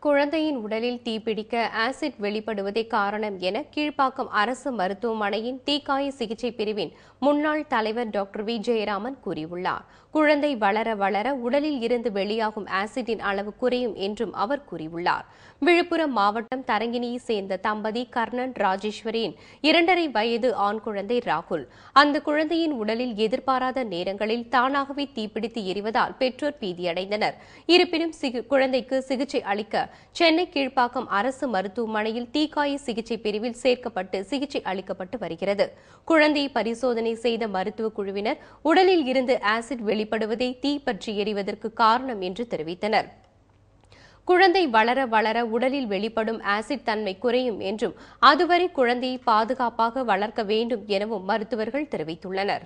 குழந்தையின் உடலில் தீப்பிடிக்க ஆசிட் வெளிப்படுவதே காரணம் என கீழ்ப்பாக்கம் அரசு மருத்துவமனையின் தீக்காய சிகிச்சை பிரிவின் முன்னாள் தலைவர் டாக்டர் வி. ஜெயராமன் கூறியுள்ளார். குழந்தை வளர வளர உடலில் இருந்து வெளியாகும் ஆசிட்டின் அளவு குறையும் என்றும் அவர் கூறியுள்ளார். விழுப்புரம் மாவட்டம் தரங்கினியை சேர்ந்த தம்பதி கர்ணன் ராஜேஸ்வரியின் இரண்டரை வயது ஆண் குழந்தை ராகுல். அந்த குழந்தையின் உடலில் எதிர்பாராத நேரங்களில் தானாகவே தீப்பிடித்து எரிவதால் பெற்றோர் பீதியடைந்தனர். இருப்பினும் சிகி- குழந்தைக்கு சிகிச்சை அளிக்க சென்னை கீழ்ப்பாக்கம் அரசு மருத்துவமனையில் தீக்காய சிகிச்சை பிரிவில் சேர்க்கப்பட்டு சிகிச்சை அளிக்கப்பட்டு வருகிறது. குழந்தையை பரிசோதனை செய்த மருத்துவ குழுவினர் உடலில் இருந்து ஆசிட் வெளிப்படுவதே தீ பற்றி எறிவதற்கு காரணம் என்று தெரிவித்தனர். குழந்தை வளர வளர உடலில் வெளிப்படும் ஆசிட் தன்மை குறையும் என்றும் அதுவரை குழந்தையை பாதுகாப்பாக வளர்க்க வேண்டும் எனவும் மருத்துவர்கள் தெரிவித்துள்ளனர்.